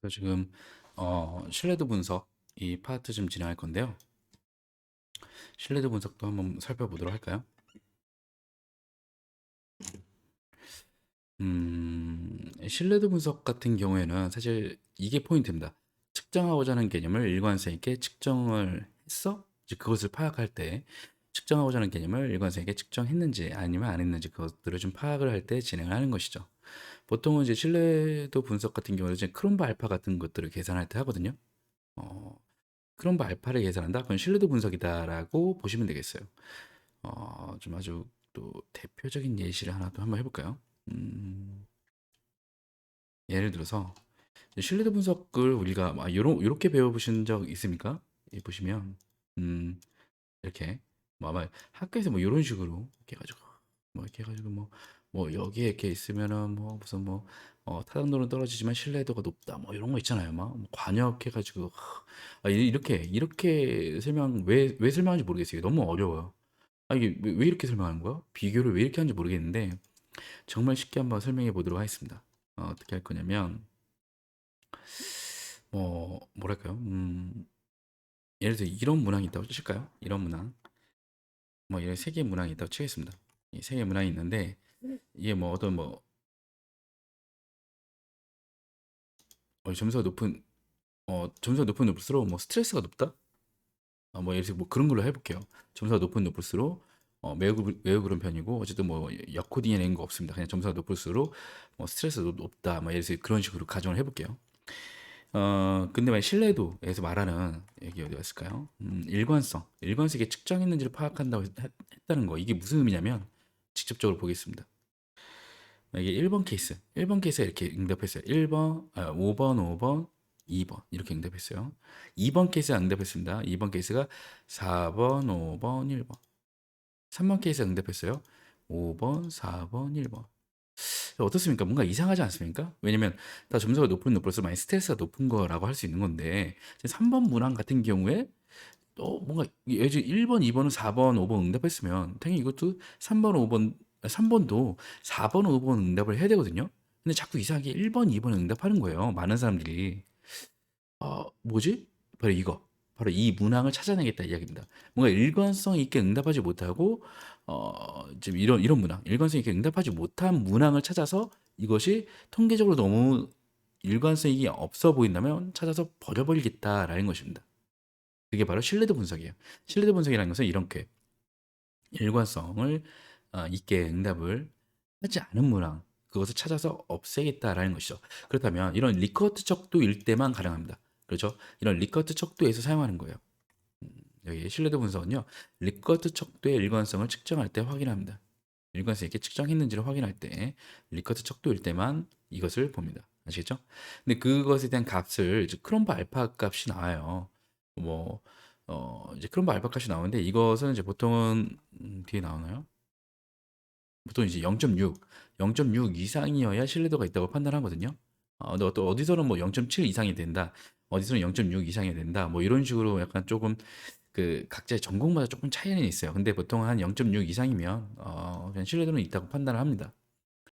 그래서 지금 어, 신뢰도 분석 이 파트 좀 진행할 건데요. 신뢰도 분석도 한번 살펴보도록 할까요? 음, 신뢰도 분석 같은 경우에는 사실 이게 포인트입니다. 측정하고자 하는 개념을 일관성 있게 측정을 했어? 이제 그것을 파악할 때 측정하고자 하는 개념을 일관성 있게 측정했는지 아니면 안 했는지 그것들을 좀 파악을 할 때 진행을 하는 것이죠. 보통은 이제 신뢰도 분석 같은 경우는 이제 크롬바 알파 같은 것들을 계산할 때 하거든요. 어, 크롬바 알파를 계산한다? 그건 신뢰도 분석이다라고 보시면 되겠어요. 어, 좀 아주 또 대표적인 예시를 하나 또 한번 해볼까요? 음, 예를 들어서 신뢰도 분석을 우리가 막 요런 요렇게 배워보신 적 있습니까? 이 보시면 음, 이렇게 뭐 아마 학교에서 뭐 이런 식으로 이렇게 해가지고 뭐 이렇게 해가지고 뭐 뭐 여기에 이렇게 있으면은 뭐 무슨 뭐 어, 타당도는 떨어지지만 신뢰도가 높다. 뭐 이런 거 있잖아요. 막 뭐 관역해가지고 아, 이- 이렇게 이렇게 설명 왜 왜 설명하는지 모르겠어요. 너무 어려워요. 아 이게 왜, 왜 이렇게 설명하는 거야? 비교를 왜 이렇게 하는지 모르겠는데 정말 쉽게 한번 설명해 보도록 하겠습니다. 어, 어떻게 할 거냐면 뭐 뭐랄까요? 음, 예를 들어 이런 문항이 있다고 칠까요? 이런 문항 뭐 이런 세 개의 문항이 있다고 치겠습니다. 이세 개의 문항이 있는데 이게 뭐 어떤 뭐 어, 점수가 높은 어 점수가 높은 높을수록 뭐 스트레스가 높다? 어, 뭐 예를 들어 뭐 그런 걸로 해볼게요. 점수가 높은 높을수록 어, 매우 그- 매우 그런 편이고 어쨌든 뭐 역코딩에 낸거 없습니다. 그냥 점수가 높을수록 뭐 스트레스가 높- 높다. 뭐 예를 들어 그런 식으로 가정을 해볼게요 어 근데 만약 신뢰도에서 말하는 여기 어디 갔을까요 음, 일관성 일관성이 측정했는지를 파악한다고 했, 했다는 거 이게 무슨 의미냐면 직접적으로 보겠습니다 이게 1번 케이스. 1번 케이스에 이렇게 응답했어요. 1번, 아, 5번, 5번, 2번. 이렇게 응답했어요. 2번 케이스에 응답했습니다. 2번 케이스가 4번, 5번, 1번. 3번 케이스에 응답했어요. 5번, 4번, 1번. 어떻습니까? 뭔가 이상하지 않습니까? 왜냐면 다 점수가 높은 높을수록 많이 스트레스가 높은 거라고 할 수 있는 건데 3번 문항 같은 경우에 또 뭔가 들어 1번, 2번은 4번, 5번 응답했으면 당연히 이것도 3번, 5번, 3번도 4번, 5번 응답을 해야 되거든요. 근데 자꾸 이상하게 1번, 2번 응답하는 거예요. 많은 사람들이. 어, 뭐지? 바로 이거. 바로 이 문항을 찾아내겠다 이야기입니다. 뭔가 일관성 있게 응답하지 못하고 어, 지금 이런 이런 문항, 일관성 있게 응답하지 못한 문항을 찾아서 이것이 통계적으로 너무 일관성이 없어 보인다면 찾아서 버려버리겠다라는 것입니다. 그게 바로 신뢰도 분석이에요. 신뢰도 분석이라는 것은 이렇게 일관성을 어, 있게 응답을 하지 않은 문항 그것을 찾아서 없애겠다라는 것이죠. 그렇다면 이런 리커트 척도일 때만 가능합니다. 그렇죠? 이런 리커트 척도에서 사용하는 거예요. 음, 여기 신뢰도 분석은요. 리커트 척도의 일관성을 측정할 때 확인합니다. 일관성 있게 측정했는지를 확인할 때 리커트 척도일 때만 이것을 봅니다. 아시겠죠? 근데 그것에 대한 값을 크롬바 알파 값이 나와요. 뭐 어, 이제 크롬바 알파 값이 나오는데 이것은 이제 보통은 음, 뒤에 나오나요? 보통 이제 0.6, 0.6 이상이어야 신뢰도가 있다고 판단하거든요. 어, 근데 또 어디서는 뭐 0.7 이상이 된다, 어디서는 0.6 이상이 된다, 뭐 이런 식으로 약간 조금 그 각자의 전공마다 조금 차이는 있어요. 근데 보통 한 0.6 이상이면 어, 그냥 신뢰도는 있다고 판단을 합니다.